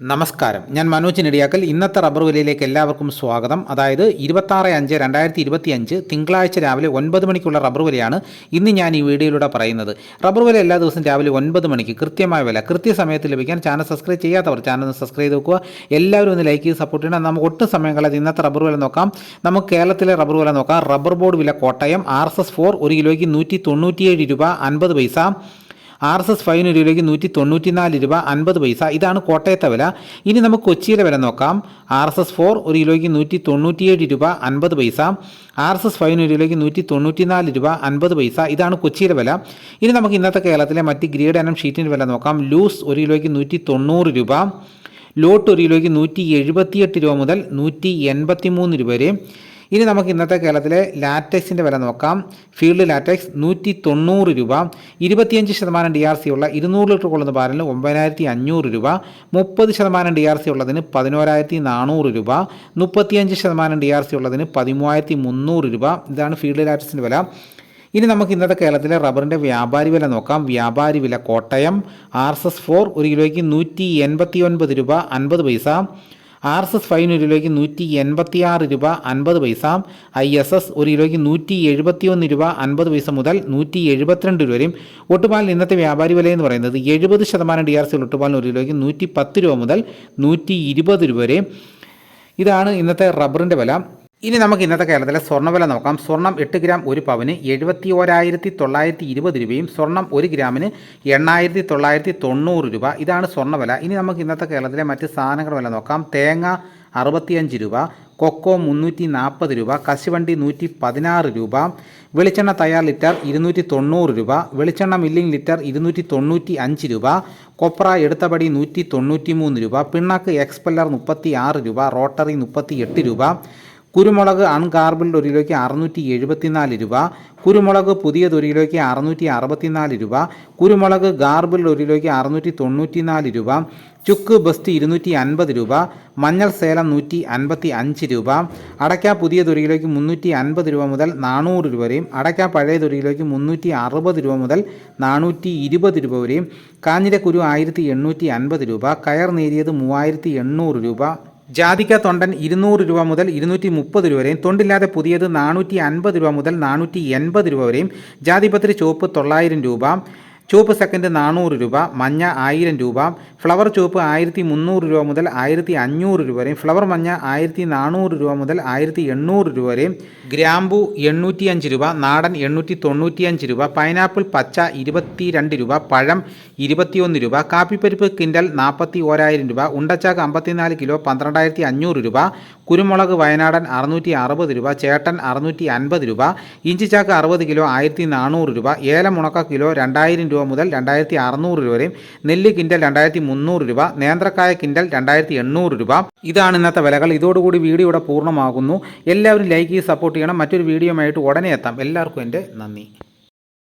നമസ്കാരം. ഞാൻ മനോജ് നെടിയാക്കൽ. ഇന്നത്തെ റബ്ബർ വിലയിലേക്ക് എല്ലാവർക്കും സ്വാഗതം. അതായത് ഇരുപത്താറ് അഞ്ച് രണ്ടായിരത്തി ഇരുപത്തി അഞ്ച് തിങ്കളാഴ്ച രാവിലെ ഒൻപത് മണിക്കുള്ള റബ്ബർ വിലയാണ് ഇന്ന് ഞാൻ ഈ വീഡിയോയിലൂടെ പറയുന്നത്. റബ്ബർ വില എല്ലാ ദിവസവും രാവിലെ ഒൻപത് മണിക്ക് കൃത്യമായ വില കൃത്യസമയത്ത് ലഭിക്കാൻ ചാനൽ സബ്സ്ക്രൈബ് ചെയ്യാത്തവർ ചാനൽ സബ്സ്ക്രൈബ് നോക്കുക എല്ലാവരും ഒന്ന് ലൈക്ക് ചെയ്ത് സപ്പോർട്ട് ചെയ്യണം. നമുക്ക് ഒട്ടും സമയം കളയാതെ ഇന്നത്തെ റബ്ബർ വില നോക്കാം. നമുക്ക് കേരളത്തിലെ റബ്ബർ വില നോക്കാം. റബ്ബർ ബോർഡ് വില Kottayam R S S four ഒരു കിലോയ്ക്ക് നൂറ്റി തൊണ്ണൂറ്റിയേഴ് രൂപ അൻപത് പൈസ. ആർ എസ് എസ് ഫൈവിന് രൂപയ്ക്ക് നൂറ്റി തൊണ്ണൂറ്റിനാല് രൂപ അൻപത് പൈസ. ഇതാണ് കോട്ടയത്തെ വില. ഇനി നമുക്ക് കൊച്ചിയിലെ വില നോക്കാം. ആർ എസ് എസ് ഫോർ ഒരു കിലോയ്ക്ക് നൂറ്റി തൊണ്ണൂറ്റിയേഴ് രൂപ അൻപത് പൈസ. ആർ എസ് എസ് ഫൈവിന് ഒരു കിലോയ്ക്ക് നൂറ്റി തൊണ്ണൂറ്റിനാല് രൂപ അൻപത് പൈസ. ഇതാണ് കൊച്ചിയിലെ വില. ഇനി നമുക്ക് ഇന്നത്തെ കേരളത്തിലെ മറ്റ് ഗ്രേഡ് എനം ഷീറ്റിന്റെ വില നോക്കാം. ലൂസ് ഒരു കിലോയ്ക്ക് നൂറ്റി തൊണ്ണൂറ് രൂപ. ലോട്ട് ഒരു കിലോയ്ക്ക് നൂറ്റി എഴുപത്തിയെട്ട് രൂപ മുതൽ നൂറ്റി എൺപത്തി മൂന്ന് രൂപ വരെ. ഇനി നമുക്ക് ഇന്നത്തെ കേരളത്തിലെ ലാറ്റക്സിന്റെ വില നോക്കാം. ഫീൽഡ് ലാറ്റക്സ് നൂറ്റി തൊണ്ണൂറ് രൂപ ഇരുപത്തിയഞ്ച് ശതമാനം ഡി ആർ സി ഉള്ള ഇരുന്നൂറ് ലിറ്റർ കൊള്ളുന്ന ബാരലിന് ഒമ്പതിനായിരത്തി അഞ്ഞൂറ് രൂപ മുപ്പത് ശതമാനം ഡി ആർ സി ഉള്ളതിന് പതിനോരായിരത്തി നാനൂറ് രൂപ മുപ്പത്തിയഞ്ച് ശതമാനം ഡി ആർ സി ഉള്ളതിന് പതിമൂവായിരത്തി മുന്നൂറ് രൂപ. ഇതാണ് ഫീൽഡ് ലാറ്റക്സിന്റെ വില. ഇനി നമുക്ക് ഇന്നത്തെ കേരളത്തിലെ റബ്ബറിന്റെ വ്യാപാരി വില നോക്കാം. വ്യാപാരി വില Kottayam R S S four ഒരു കിലോയ്ക്ക് നൂറ്റി എൺപത്തി ഒൻപത് രൂപ അൻപത് പൈസ ആർ എസ് എസ് ഫൈൻ ഒരു കിലോയ്ക്ക് നൂറ്റി എൺപത്തി ആറ് രൂപ അൻപത് പൈസ ഐ എസ് എസ് ഒരു കിലോയ്ക്ക് നൂറ്റി എഴുപത്തി ഒന്ന് രൂപ അൻപത് പൈസ മുതൽ നൂറ്റി എഴുപത്തിരണ്ട് രൂപ വരെയും. ഒട്ടുപാലിന് ഇന്നത്തെ വ്യാപാരി വില എന്ന് പറയുന്നത് എഴുപത് ശതമാനം ഡി ആർ സി ഒട്ടുപാലിന് ഒരു കിലോയ്ക്ക് നൂറ്റി പത്ത് രൂപ മുതൽ നൂറ്റി ഇരുപത് രൂപ വരെ ഇതാണ് ഇന്നത്തെ റബ്ബറിന്റെ വില. ഇനി നമുക്ക് ഇന്നത്തെ കേരളത്തിലെ സ്വർണവില നോക്കാം. സ്വർണം എട്ട് ഗ്രാം ഒരു പവന് എഴുപത്തി ഓരായിരത്തി തൊള്ളായിരത്തി ഇരുപത് രൂപയും സ്വർണം ഒരു ഗ്രാമിന് എണ്ണായിരത്തി തൊള്ളായിരത്തി തൊണ്ണൂറ് രൂപ. ഇതാണ് സ്വർണവില. ഇനി നമുക്ക് ഇന്നത്തെ കേരളത്തിലെ മറ്റ് സാധനങ്ങളുടെ വില നോക്കാം. തേങ്ങ അറുപത്തിയഞ്ച് രൂപ കൊക്കോ മുന്നൂറ്റി നാൽപ്പത് രൂപ കശുവണ്ടി നൂറ്റി പതിനാറ് രൂപ വെളിച്ചെണ്ണ തയ്യാർ ലിറ്റർ ഇരുന്നൂറ്റി തൊണ്ണൂറ് രൂപ വെളിച്ചെണ്ണ മില്ലിംഗ് ലിറ്റർ ഇരുന്നൂറ്റി തൊണ്ണൂറ്റി അഞ്ച് രൂപ കൊപ്ര എടുത്തപടി നൂറ്റി തൊണ്ണൂറ്റി മൂന്ന് രൂപ പിണ്ണാക്ക് എക്സ്പെല്ലർ മുപ്പത്തി ആറ് രൂപ റോട്ടറി മുപ്പത്തി എട്ട് രൂപ കുരുമുളക് അൺകാർബിൾഡ് ഒരു കിലോയ്ക്ക് അറുന്നൂറ്റി എഴുപത്തിനാല് രൂപ കുരുമുളക് പുതിയത് ഒരു കിലോയ്ക്ക് അറുന്നൂറ്റി അറുപത്തിനാല് രൂപ കുരുമുളക് ഗാർബിൾഡ് ഒരു കിലോയ്ക്ക് അറുന്നൂറ്റി തൊണ്ണൂറ്റിനാല് രൂപ ചുക്ക് ബസ്തി ഇരുന്നൂറ്റി അൻപത് രൂപ മഞ്ഞൾ സേലം നൂറ്റി അൻപത്തി അഞ്ച് രൂപ അടയ്ക്ക പുതിയത് ഒരു കിലോയ്ക്ക് മുന്നൂറ്റി അൻപത് രൂപ മുതൽ നാനൂറ് രൂപ വരെയും അടയ്ക്ക പഴയത് ഒരു കിലോയ്ക്ക് മുന്നൂറ്റി അറുപത് രൂപ മുതൽ നാനൂറ്റി ഇരുപത് രൂപ വരെയും കാഞ്ഞിരക്കുരു ആയിരത്തി എണ്ണൂറ്റി അൻപത് രൂപ കയർ നേരിയത് മൂവായിരത്തി എണ്ണൂറ് രൂപ. ജാതിക്ക തൊണ്ടൻ ഇരുന്നൂറ് രൂപ മുതൽ ഇരുന്നൂറ്റി മുപ്പത് രൂപ വരെയും തൊണ്ടില്ലാതെ പുതിയത് നാനൂറ്റി അൻപത് രൂപ മുതൽ നാനൂറ്റി എൺപത് രൂപ വരെയും ജാതിപത്രി ചുവപ്പ് തൊള്ളായിരം രൂപ ചുവപ്പ് സെക്കൻഡ് നാനൂറ് രൂപ മഞ്ഞ ആയിരം രൂപ ഫ്ലവർ ചുവപ്പ് ആയിരത്തി മുന്നൂറ് രൂപ മുതൽ ആയിരത്തി അഞ്ഞൂറ് രൂപ വരെയും ഫ്ലവർ മഞ്ഞ ആയിരത്തി നാനൂറ് രൂപ മുതൽ ആയിരത്തി എണ്ണൂറ് രൂപ വരെയും ഗ്രാമ്പു എണ്ണൂറ്റി അഞ്ച് രൂപ നാടൻ എണ്ണൂറ്റി തൊണ്ണൂറ്റിയഞ്ച് രൂപ പൈനാപ്പിൾ പച്ച ഇരുപത്തി രണ്ട് രൂപ പഴം ഇരുപത്തിയൊന്ന് രൂപ കാപ്പിപ്പരിപ്പ് കിൻഡൽ നാൽപ്പത്തി ഓരായിരം രൂപ ഉണ്ടച്ചാക്ക് അമ്പത്തിനാല് കിലോ പന്ത്രണ്ടായിരത്തി അഞ്ഞൂറ് രൂപ കുരുമുളക് വയനാടൻ അറുന്നൂറ്റി അറുപത് രൂപ ചേട്ടൻ അറുന്നൂറ്റി അൻപത് രൂപ ഇഞ്ചിച്ചാക്ക് അറുപത് കിലോ ആയിരത്തി നാനൂറ് രൂപ ഏലമുണക്ക കിലോ രണ്ടായിരം രൂപ മുതൽ രണ്ടായിരത്തി അറുന്നൂറ് രൂപ വരെയും നെല്ല് കിൻഡൽ രണ്ടായിരത്തി മുന്നൂറ് രൂപ നേന്ത്രക്കായ കിൻഡൽ രണ്ടായിരത്തി എണ്ണൂറ് രൂപ. ഇതാണ് ഇന്നത്തെ വിലകൾ. ഇതോടുകൂടി വീഡിയോ ഇവിടെ പൂർണമാകുന്നു. എല്ലാവരും ലൈക്ക് ചെയ്ത് സപ്പോർട്ട് ചെയ്യണം. മറ്റൊരു വീഡിയോയുമായിട്ട് ഉടനെ എത്താം. എല്ലാവർക്കും എന്റെ നന്ദി.